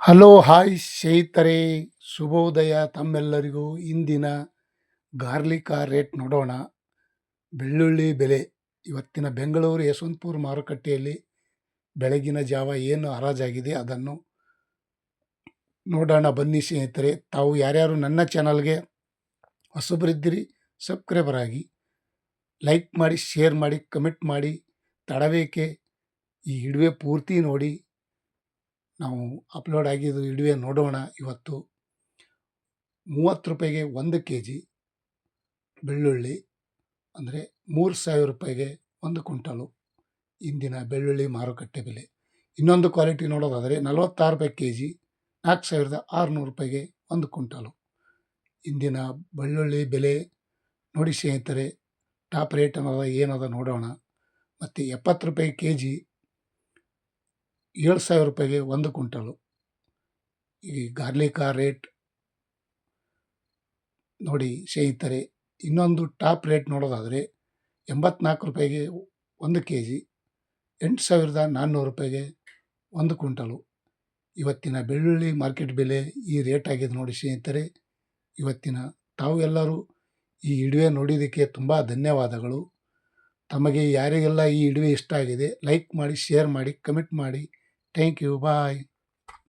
Hello, hi ಸ್ನೇಹಿತರೆ. ಶುಭೋದಯ ತಮ್ಮೆಲ್ಲರಿಗೂ. ಇಂದಿನ ಗಾರ್ಲಿಕ ರೇಟ್ ನೋಡೋಣ. ಬೆಳ್ಳುಳ್ಳಿ ಬೆಲೆ. ಇವತ್ತಿನ ಬೆಂಗಳೂರು ಯಶವಂತಪುರ ಮಾರುಕಟ್ಟೆಯಲ್ಲಿ ಬೆಳಗಿನ ಜಾವ ಏನು ಹರಾಜಾಗಿದೆ ಅದನ್ನು ನೋಡೋಣ. ಬನ್ನಿ ಸ್ನೇಹಿತರೆ. ತಾವು ಯಾರ್ಯಾರು ನನ್ನ ಚಾನಲ್ಗೆ ಹೊಸಬರಿದ್ದಿರಿ, ಸಬ್ಸ್ಕ್ರೈಬರ್ ಆಗಿ ಲೈಕ್ ಮಾಡಿ, ಶೇರ್ ಮಾಡಿ, ಕಮೆಂಟ್ ಮಾಡಿ. ತಡಬೇಕೆ ಈ ಹಿಡುವೆ ಪೂರ್ತಿ ನೋಡಿ. ನಾವು ಅಪ್ಲೋಡ್ ಆಗಿದ್ದು ಇಡುವೆ ನೋಡೋಣ ಇವತ್ತು. ಮೂವತ್ತು ರೂಪಾಯಿಗೆ ಒಂದು ಕೆ ಜಿ ಬೆಳ್ಳುಳ್ಳಿ, ಅಂದರೆ ಮೂರು ಸಾವಿರ ರೂಪಾಯಿಗೆ ಒಂದು ಕ್ವಿಂಟಲು ಇಂದಿನ ಬೆಳ್ಳುಳ್ಳಿ ಮಾರುಕಟ್ಟೆ ಬೆಲೆ. ಇನ್ನೊಂದು ಕ್ವಾಲಿಟಿ ನೋಡೋದಾದರೆ ನಲವತ್ತಾರು ರೂಪಾಯಿ ಕೆ ಜಿ ನಾಲ್ಕು ಸಾವಿರದ ಆರುನೂರು ರೂಪಾಯಿಗೆ ಒಂದು ಕ್ವಿಂಟಲು. ಇಂದಿನ ಬೆಳ್ಳುಳ್ಳಿ ಬೆಲೆ ನೋಡಿ ಸ್ನೇಹಿತರೆ ಟಾಪ್ ರೇಟ್ ಅನ್ನೋದ ಏನದ ನೋಡೋಣ. ಮತ್ತು ಎಪ್ಪತ್ತು ರೂಪಾಯಿ ಕೆ ಜಿ ಏಳು ಸಾವಿರ ರೂಪಾಯಿಗೆ ಒಂದು ಕ್ವಿಂಟಲು. ಈ ಗಾರ್ಲಿಕ ರೇಟ್ ನೋಡಿ ಸ್ನೇಹಿತರೆ, ಇನ್ನೊಂದು ಟಾಪ್ ರೇಟ್ ನೋಡೋದಾದರೆ ಎಂಬತ್ನಾಲ್ಕು ರೂಪಾಯಿಗೆ ಒಂದು ಕೆ ಜಿ ಎಂಟು ಸಾವಿರದ ನಾನ್ನೂರು ರೂಪಾಯಿಗೆ ಒಂದು ಕ್ವಿಂಟಲು. ಇವತ್ತಿನ ಬೆಳ್ಳುಳ್ಳಿ ಮಾರ್ಕೆಟ್ ಬೆಲೆ ಈ ರೇಟ್ ಆಗಿದೆ ನೋಡಿ ಸ್ನೇಹಿತರೆ. ಇವತ್ತಿನ ತಾವು ಎಲ್ಲರೂ ಈ ಇಡುವೆ ನೋಡಿದ್ದಕ್ಕೆ ತುಂಬ ಧನ್ಯವಾದಗಳು. ತಮಗೆ ಯಾರಿಗೆಲ್ಲ ಈ ಇಡುವೆ ಇಷ್ಟ ಆಗಿದೆ, ಲೈಕ್ ಮಾಡಿ, ಶೇರ್ ಮಾಡಿ, ಕಮೆಂಟ್ ಮಾಡಿ. Thank you. Bye.